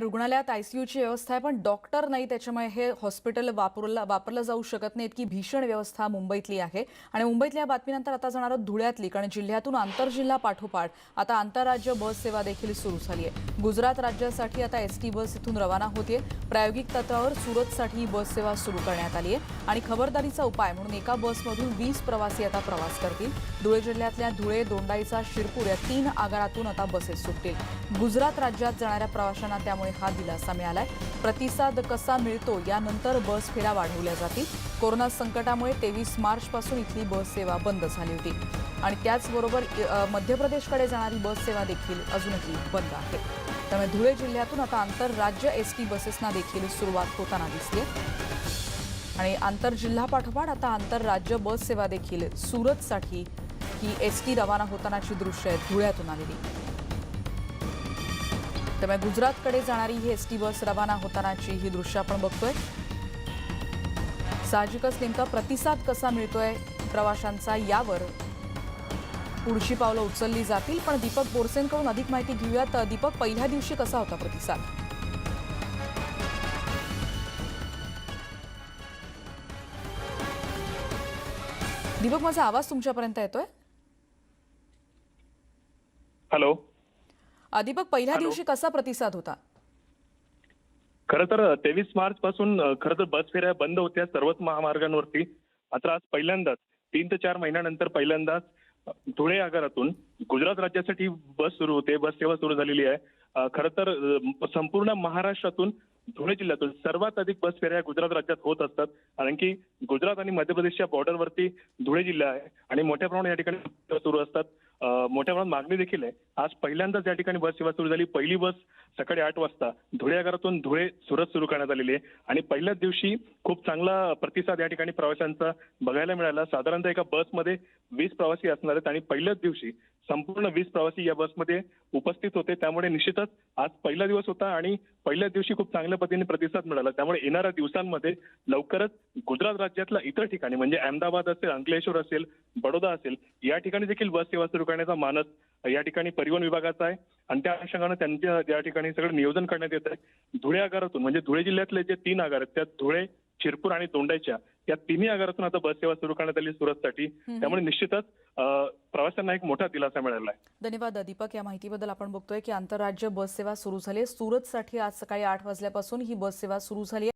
रुग्णालयात आयसीयूची व्यवस्था आहे पण डॉक्टर नाही त्याच्यामुळे हे हॉस्पिटल वापरला वापरलं जाऊ शकत नाही. इतकी भीषण व्यवस्था मुंबईतली आहे. आणि मुंबईतल्या बातमीनंतर आता जाणार आहोत धुळ्यातली कारण जिल्ह्यातून आंतरजिल्हा पाठोपाठ आता आंतरराज्य बस सेवा देखील सुरू झाली आहे. गुजरात राज्यासाठी आता एस टी बस इथून रवाना होते प्रायोगिक तत्वावर सुरतसाठी ही बस सेवा सुरू करण्यात आली आहे आणि खबरदारीचा उपाय म्हणून एका बसमधून वीस प्रवासी आता प्रवास करतील. धुळे जिल्ह्यातल्या धुळे दोंडाईचा शिरपूर या तीन आगारातून आता बसेस सुटतील. गुजरात राज्यात जाणाऱ्या प्रवाशांना त्यामुळे हा दिलासा मिळालाय. प्रतिसाद कसा मिळतो यानंतर बस फेऱ्या वाढवल्या जातील. कोरोना संकटामुळे तेवीस मार्च पासून इथली बस सेवा बंद झाली होती. आणि त्याचबरोबर मध्य प्रदेशकडे जाणारी बस सेवा देखील अजूनही बंद आहे. त्यामुळे धुळे जिल्ह्यातून आता आंतरराज्य एस टी बसेसना देखील सुरुवात होताना दिसली आणि आंतरजिल्हा पाठोपाठ आता आंतरराज्य बस सेवा देखील सुरतसाठी ही एस टी रवाना होतानाची दृश्य आहेत धुळ्यातून आलेली. त्यामुळे गुजरातकडे जाणारी ही एस टी बस रवाना होतानाची ही दृश्य आपण बघतोय. साहजिकच नेमका प्रतिसाद कसा मिळतोय प्रवाशांचा यावर पुढची पावलं उचलली जातील पण दीपक बोरसेंकडून अधिक माहिती घेऊयात. दीपक पहिल्या दिवशी कसा होता प्रतिसाद? दीपक माझा आवाज तुमच्यापर्यंत येतोय? हॅलो. दीपक पहिल्या हॅलो. दिवशी कसा प्रतिसाद होता? खरं तर तेवीस मार्च पासून खरं तर बस फेऱ्या बंद होत्या सर्वच महामार्गांवरती. मात्र आज पहिल्यांदाच तीन ते चार महिन्यानंतर पहिल्यांदाच धुळे आगारातून गुजरात राज्यासाठी बस सुरू होते बस सेवा सुरू झालेली आहे. खरं तर संपूर्ण महाराष्ट्रातून धुळे जिल्ह्यातून सर्वात अधिक बस फेऱ्या गुजरात राज्यात होत असतात. कारण की गुजरात आणि मध्य प्रदेशच्या बॉर्डरवरती धुळे जिल्हा आहे आणि मोठ्या प्रमाणात या ठिकाणी सुरू असतात. मोठ्या प्रमाणात मागणी देखील आहे. आज पहिल्यांदाच या ठिकाणी बस सेवा सुरू झाली. पहिली बस सकाळी आठ वाजता धुळे आगारातून धुळे सुरत सुरू करण्यात आलेली आहे. आणि पहिल्याच दिवशी खूप चांगला प्रतिसाद या ठिकाणी प्रवाशांचा बघायला मिळाला. साधारणतः एका बसमध्ये वीस प्रवासी असणार आहेत. आणि पहिल्याच दिवशी संपूर्ण वीस प्रवासी या बसमध्ये उपस्थित होते. त्यामुळे निश्चितच आज पहिला दिवस होता आणि पहिल्याच दिवशी खूप चांगल्या पद्धतीने प्रतिसाद मिळाला. त्यामुळे येणाऱ्या दिवसांमध्ये लवकरच गुजरात राज्यातल्या इतर ठिकाणी म्हणजे अहमदाबाद असेल अंकलेश्वर असेल बडोदा असेल या ठिकाणी देखील बस सेवा सुरू करण्याचा मानस या ठिकाणी परिवहन विभागाचा आहे. आणि त्या अनुषंगानं त्यांच्या या ठिकाणी सगळं नियोजन करण्यात येत आहे धुळे आगारातून म्हणजे धुळे जिल्ह्यातले जे तीन आगार आहेत त्यात धुळे शिरपूर आणि दोंडाईच्या या तिन्ही आगारातून आता बस सेवा सुरू करण्यात आली सुरतसाठी. त्यामुळे निश्चितच प्रवाशांना एक मोठा दिलासा मिळाला आहे. धन्यवाद दीपक. या माहितीबद्दल आपण बघतोय की आंतरराज्य बस सेवा सुरू झाली आहे. सुरतसाठी आज सकाळी आठ वाजल्यापासून ही बस सेवा सुरू झाली आहे.